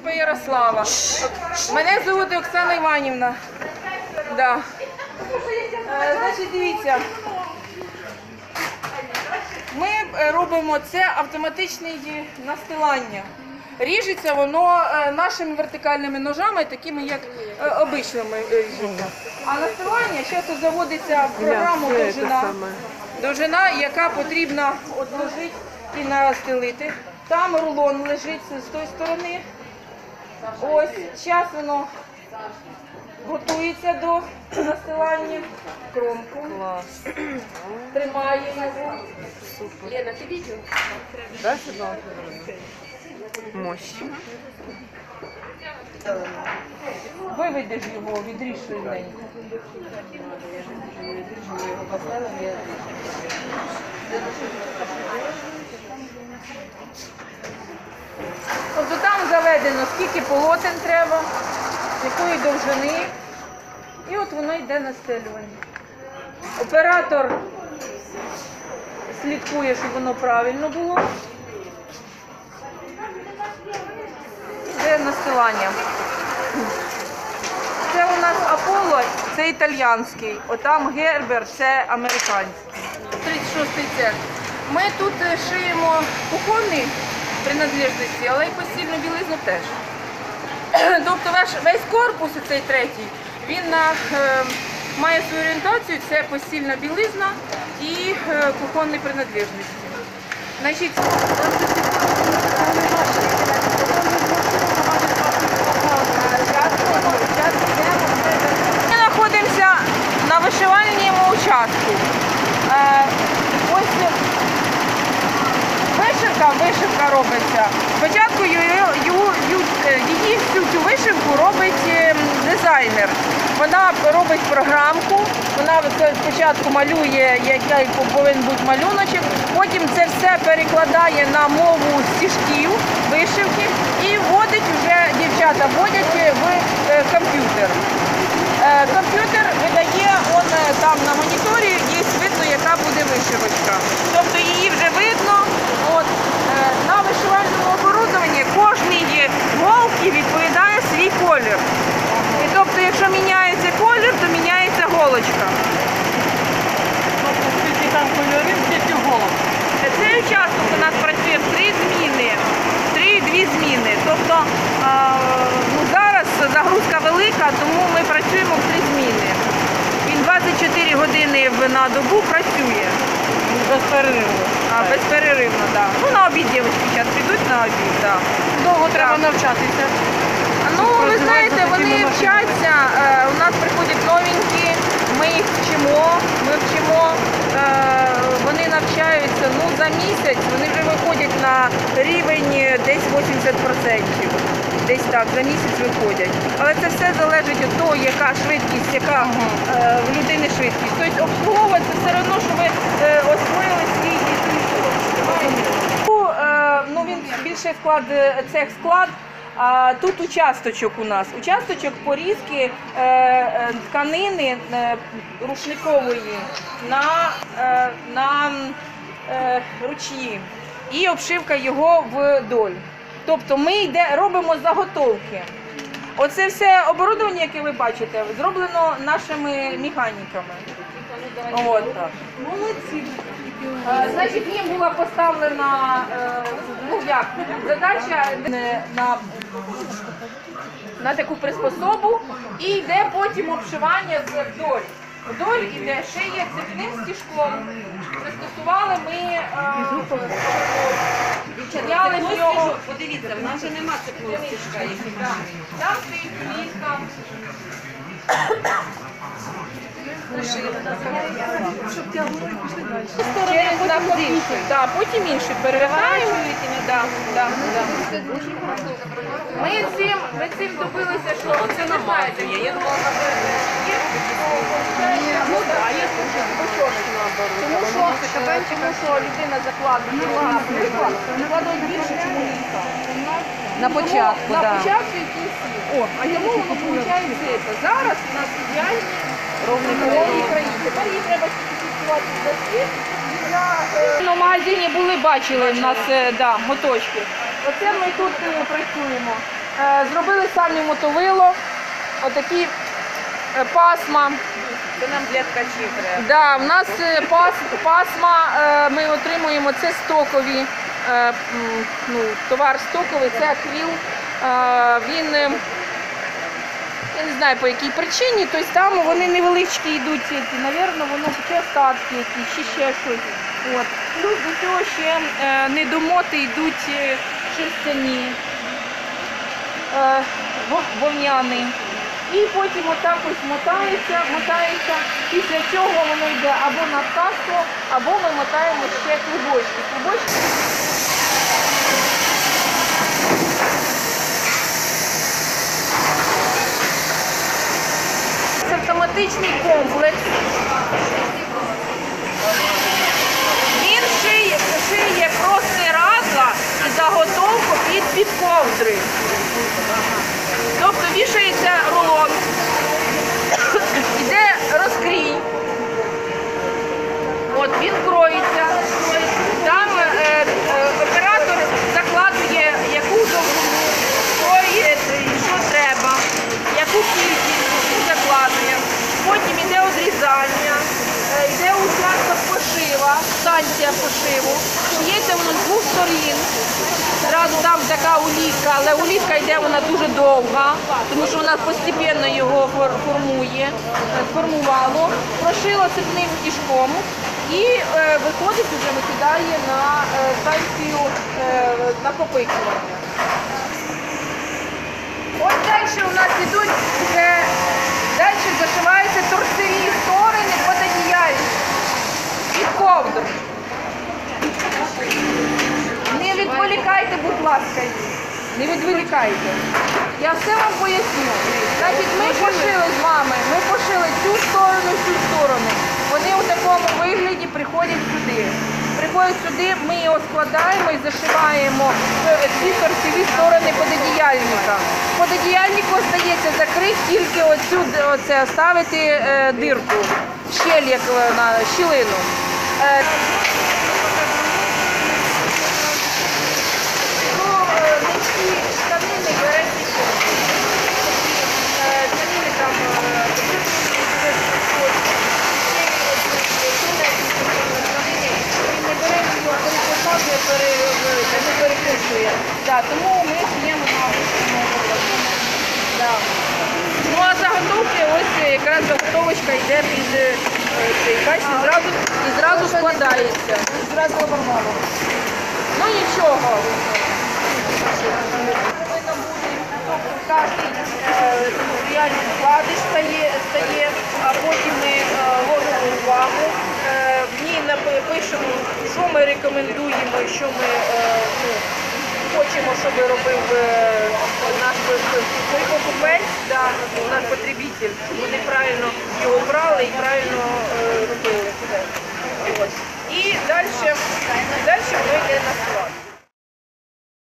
група Ярослава. Мене звуть Оксана Іванівна. Да. Е, Значить, дивіться. Ми е, робимо це автоматичне настилання. Ріжеться воно е, нашими вертикальними ножами, такими як е, обичними е. А настилання зараз заводиться в програму довжина, довжина, яка потрібна одложити і настелити. Там рулон лежить з тої сторони. Ось зараз воно готується до настилання. Кромку. Тримає його. Лена, ти бачила? Да, Светлана Мощь. Виведеш його, відріж швиденько. Тобто там заведено, скільки полотен треба, якої довжини. І от воно йде настелювання. Оператор слідкує, щоб воно правильно було. Це настилання. Це у нас Аполло, це італіянський, отам Гербер, це американський. 36-й цех. Ми тут е, шиємо кухонні принадлежності, але й постільну білизну теж. Тобто весь, корпус, цей третій, він е, має свою орієнтацію, це постільна білизна і е, кухонні принадлежності. Значить, Ми знаходимося на вишивальному участку. Е, Ось вишивка, вишивка робиться. Спочатку е, її всю цю вишивку робить е, дизайнер. Вона робить програмку, вона спочатку малює, який повинен бути малюночок, потім це все перекладає на мову стіжків, вишивки і вводить вже дівчата, вводять в е, комп'ютер. Е, Комп'ютер видає он там на моніторі, є видно, яка буде вишивочка. Тобто її вже видно. От, е, на вишивальному оборудованні кожній голки відповідає свій колір. І тобто, якщо міняється колір, то міняється голочка. Скільки там кольорів, скільки голов. Цей участок у нас працює в три зміни, три-дві зміни. Тобто а, ну, зараз загрузка велика, тому ми працюємо в три зміни. Він 24 години на добу працює. Без перериву. А, безперервно, так. Да. Ну, на обід дівчатки зараз підуть на обід, так. Довго треба навчатися. Ну, ви знаєте, такими вони машинами. вчаться. е, У нас приходять новенькі, ми їх вчимо, ми вчимо. е, Вони навчаються ну, за місяць, вони вже виходять на рівень е, десь 80%. Десь так, за місяць виходять. Але це все залежить від того, яка швидкість, яка е, в людини швидкість. Тобто обслуговувати все одно, що ви е, освоїли свій свій Ну, е, ну він більше склад е, цех склад. А тут участочок у нас. Участочок порізки е, е, тканини е, рушникової на, е, на е, ручні і обшивка його вдоль. Тобто ми йде, робимо заготовки. Оце все оборудовання, яке ви бачите, зроблено нашими механіками. От. Молодці. Е, Значить, їм була поставлена е, ну, як, задача на, на таку приспособу і йде потім обшивання з вдоль. Вдоль іде шиє цепним стіжком. Пристосували ми е, відчиняли з нього. Подивіться, в нас вже нема цепного стіжка. Там стоїть міска. Через накопитель. Да, потім інший перериваємо. Да, да, да. Ми цим, ми цим добилися, що це не знаєте. Я думала, Ну є бочонок. Тому що, тому що людина закладена, закладує більше, ніж міска. На початку, на початку і кінці. А тому воно виходить це. Зараз у нас ідеальні ровні країни. Тепер їй треба фіксувати зв'язки. На магазині були, бачили в нас е, да, моточки. Оце ми тут е, працюємо. Е, Зробили самі мотовило, отакі е, пасма. Це нам для ткачів треба. Да, в нас е, пас, пасма ми отримуємо це стокові. Ну, товар стоковий, це акріл. Він, я не знаю по якій причині, тобто там вони невеличкі йдуть, навірно, воно чи остатки якісь, чи ще щось. От. Плюс до цього ще недомоти йдуть шерстяні, е, вов- вовняні. І потім отак ось мотається, мотається. Після цього воно йде або на ткацтво, або ми мотаємо ще клубочки. Клубочки це автоматичний комплекс. Він шиє, шиє і заготовку під під ковдри. Тобто вішається рулон, іде розкрій. От він кроється. Там е, е, оператор закладує яку довжину, що, є, що треба, яку кількість яку закладує. Потім йде одрізання, е, йде участок пошива, станція пошиву. Шиється воно з двох сторін. Зразу там така улітка, але улітка йде вона дуже довга, тому що вона постійно його формує, е, формувало, прошило цепним стіжком і е, виходить вже викидає на е, станцію е, накопичування. Ось далі у нас ідуть вже далі зашиваються торцеві сторони пододіяльні від ковдр. Не відволікайте, будь ласка, їх. не відволікайте. Я все вам поясню. Значить, ми пошили з вами, ми пошили цю сторону, цю сторону. Вони у такому вигляді приходять сюди. Приходять сюди, ми його складаємо і зашиваємо е, ці торцеві сторони пододіяльника. Пододіяльнику остається закрити тільки оцю оце, ставити е, дирку, щель, як вона, щілину. Е, Ну, е, не всі штанини беруть нічого. Е, Тканини там е, він не бере нічого, перепосаджує, пере- не перекручує. Да, тому ми шиємо на. Ну а заготовки, ось якраз заготовочка йде під е, цей, бачите, і зразу складається. Зразу оборвало. Ну нічого. Кожен реальний вкладиш стає, стає, а потім ми е, ложимо увагу. Пишемо, що ми рекомендуємо, що ми е, ну, хочемо, щоб робив е, наш покупець, наш потребитель, вони правильно його брали і правильно е, робили. Ось. І далі, далі ми йде на склад.